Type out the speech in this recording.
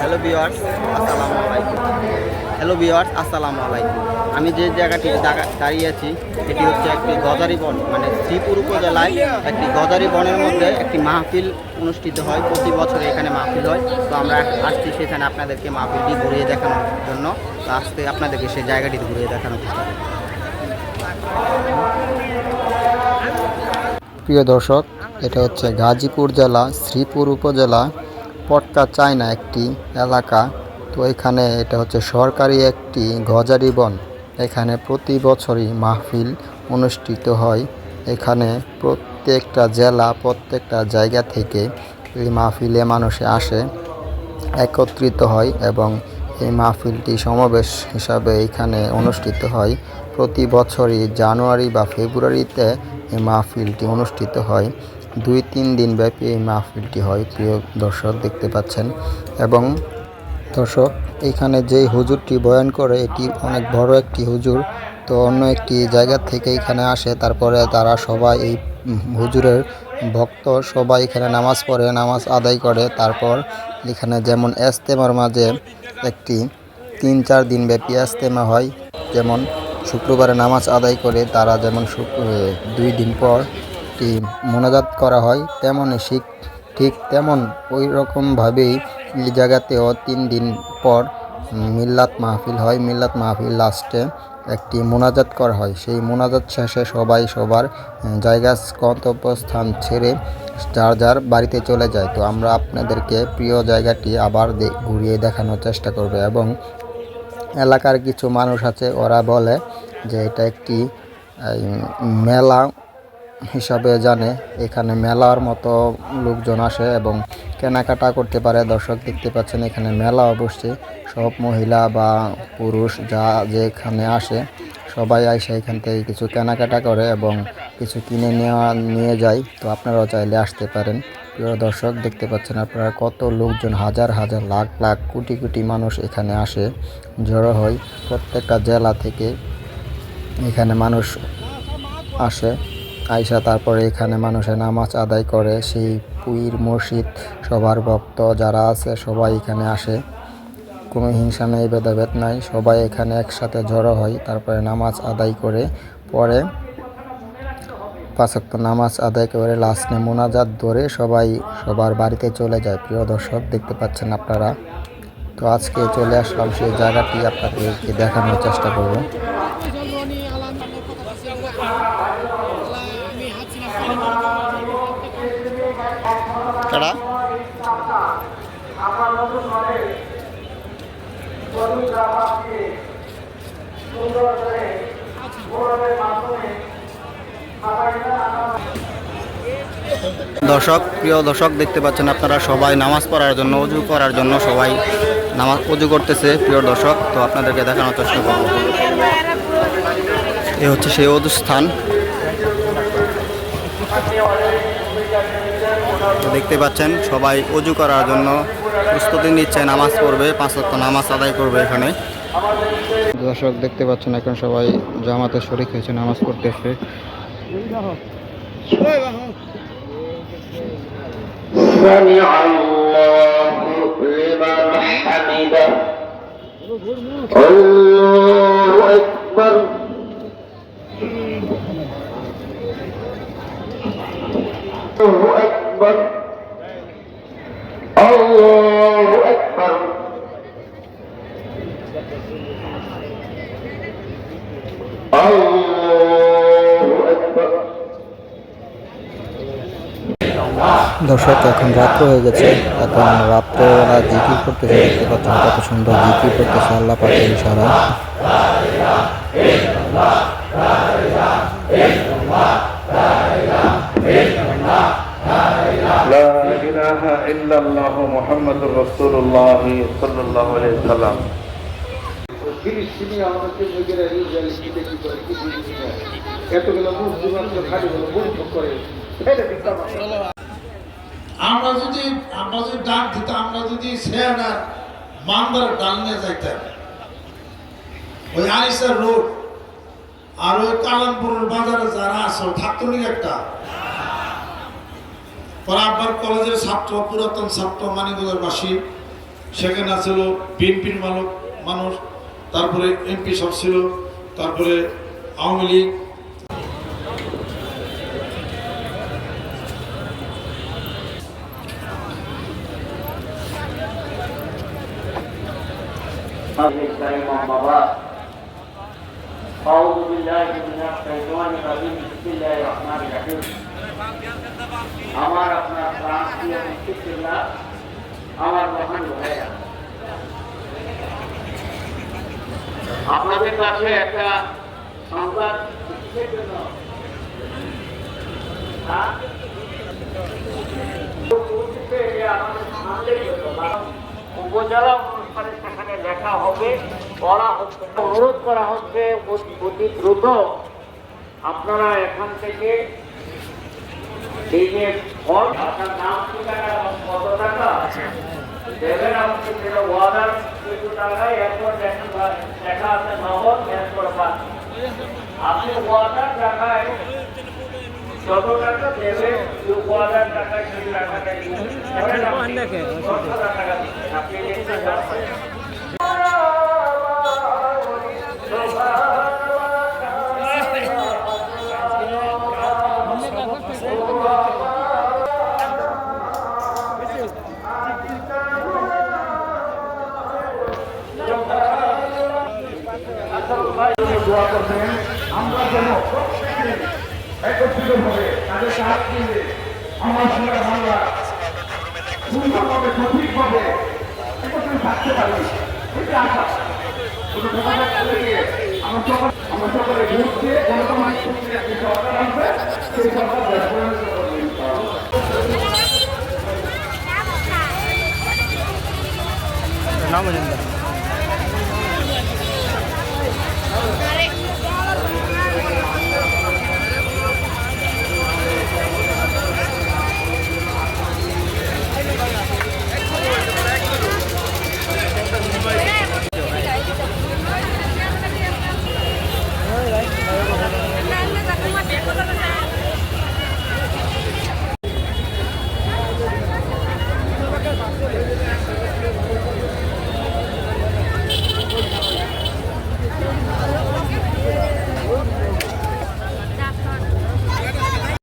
Hello viewers আসসালামু আলাইকুম hello viewers আসসালামু আলাইকুম আমি যে জায়গাটি দাঁড়িয়ে আছি এটি হচ্ছে একটি গজারি বন মানে শ্রীপুর উপজেলায় একটি গজারি বনের মধ্যে একটি মাহফিল অনুষ্ঠিত হয়। প্রতি বছর এখানে মাহফিল হয়। তো আমরা আসছি সেখানে আপনাদেরকে মাহফিলটি ঘুরিয়ে দেখানোর জন্য। তো আসতে আপনাদেরকে সেই জায়গাটি ঘুরিয়ে করব। প্রিয় দর্শক, এটা হচ্ছে গাজীপুর জেলা, শ্রীপুর উপজেলা। পটকা চায়না একটি এলাকা। তো এখানে এটা হচ্ছে সরকারি একটি গজারি বন। এখানে প্রতি বছরই মাহফিল অনুষ্ঠিত হয়। এখানে প্রত্যেকটা জেলা, প্রত্যেকটা জায়গা থেকে এই মাহফিলে মানুষে আসে, একত্রিত হয় এবং এই মাহফিলটি সমাবেশ হিসাবে এখানে অনুষ্ঠিত হয়। প্রতি বছরই জানুয়ারি বা ফেব্রুয়ারিতে এই মাহফিলটি অনুষ্ঠিত হয়। দুই তিন দিন ব্যাপী এই মাহফিলটি হয়, প্রিয় দর্শক দেখতে পাচ্ছেন। এবং দর্শক, এখানে যেই হুজুরটি বয়ান করে, এটি অনেক বড় একটি হুজুর, তো অন্য একটি জায়গা থেকে এখানে আসে, তারপরে তারা সবাই এই হুজুরের ভক্ত, সবাই এখানে নামাজ পড়ে, নামাজ আদায় করে। তারপর এখানে যেমন এস্তেমার মাঝে একটি তিন চার দিন ব্যাপী এস্তেমা হয়, যেমন শুক্রবারে নামাজ আদায় করে, তারা যেমন দুই দিন পর একটি মোনাজাত করা হয়, তেমনই শিখ ঠিক তেমন ওই রকমভাবেই জায়গাতেও তিন দিন পর মিল্লাত মাহফিল হয়। মিল্লাত মাহফিল লাস্টে একটি মোনাজাত করা হয়। সেই মোনাজাত শেষে সবাই সবার জায়গা, গন্তব্যস্থান ছেড়ে যার যার বাড়িতে চলে যায়। তো আমরা আপনাদেরকে প্রিয় জায়গাটি আবার ঘুরিয়ে দেখানোর চেষ্টা করব এবং এলাকার কিছু মানুষ আছে, ওরা বলে যে এটা একটি মেলা হিসাবে জানে, এখানে মেলার মতো লোকজন আসে এবং কেনাকাটা করতে পারে। দর্শক দেখতে পাচ্ছেন, এখানে মেলা অবশ্যই সব মহিলা বা পুরুষ যা যেখানে আসে, সবাই আসে এখান থেকে কিছু কেনাকাটা করে এবং কিছু কিনে নেওয়া, নিয়ে যায়। তো আপনারাও চাইলে আসতে পারেন। প্রিয় দর্শক, দেখতে পাচ্ছেন আপনারা কত লোকজন, হাজার হাজার, লাখ লাখ, কোটি কোটি মানুষ এখানে আসে, জড়ো হয়। প্রত্যেকটা জেলা থেকে এখানে মানুষ আসে। আইসা তারপরে এখানে মানুষের নামাজ আদায় করে, সেই পুইর মসজিদ সবার ভক্ত যারা আছে সবাই এখানে আসে। কোনো হিংসা নেই, ভেদাভেদ নাই, সবাই এখানে একসাথে জড়ো হয়, তারপরে নামাজ আদায় করে, পরে পাঁচক্ত নামাজ আদায় করে লাস্টে মোনাজাত ধরে সবাই সবার বাড়িতে চলে যায়। প্রিয় দর্শক, দেখতে পাচ্ছেন আপনারা। তো আজকে চলে আসলাম সেই জায়গাটি আপনাদেরকে দেখানোর চেষ্টা করব। কারা দর্শক, প্রিয় দর্শক, দেখতে পাচ্ছেন আপনারা সবাই নামাজ পড়ার জন্য, অজু করার জন্য সবাই নামাজ, অজু করতেছে, প্রিয় দর্শক। তো আপনাদেরকে দেখানোর চেষ্টা করব। এ হচ্ছে সেই অজু স্থান। তো দেখতে পাচ্ছেন সবাই অজু করার জন্য প্রস্তুতি নিচ্ছে নামাজ পড়বে পাঁচ ওয়াক্ত নামাজ আদায় করবে এখানে দর্শক দেখতে পাচ্ছেন এখন সবাই জামাতে শরিক হয়েছে নামাজ পড়তেছে سمع الله لمن حمده الله দর্শক, এখন রাত হয়ে গেছে। এখন রাত্রবেলা জিকির করতে দেখতে পাচ্ছেন? কত সুন্দর জিকির করতেছে আল্লাহ পাকে ইনশাআল্লাহ। ইল্লাল্লাহু মুহাম্মাদুর রাসূলুল্লাহ সাল্লাল্লাহু আলাইহি সাল্লাম আমরা যদি আমরা যদি ডাক দিতাম, আমরা যদি মান্দার ডাল নিয়ে যাইতাম। ওই আরিসার রোড আর ওই কালামপুরের বাজারে যারা একটা। পরে আব্বার কলেজের ছাত্র, পুরাতন ছাত্র মানিকগঞ্জের বাসী সেখানে ছিল বিএনপির মানব মানুষ। তারপরে এমপি সব ছিল তারপরে আওয়ামী লীগ أعوذ بالله من الشيطان الرجيم بسم الله الرحمن الرحيم আমার আপনার প্রাণ প্রিয় মুক্তিল্লাহ আমার মহান ভাইয়া আপনাদের কাছে একটা সংবাদ হ্যাঁ? অনুষ্ঠানে সেখানে হবে অনুরোধ করা হচ্ছে অতি- দ্রুত আপনারা এখান থেকে এই যে ফল আপনার নাম কত টাকা দেবেন আমাকে সেটা ওয়াদার কিছু টাকায় এরপর দেখা আছে নগদ এরপর বাদ আপনি ওয়াদার টাকায় যত টাকা দেবেন ওয়াদার টাকায় সেই টাকাটা টাকা আপনি দোয়া করবেন। আমরা যেন প্রত্যেকে একত্রিতভাবে তাদের হাত দিয়ে আমার সঙ্গে বাংলা সুন্দরভাবে সঠিকভাবে একত্রে থাকতে পারি। এটা আশা। গিয়ে আমরা সকল সকলে সরকার আসবে সেই সরকার। নাম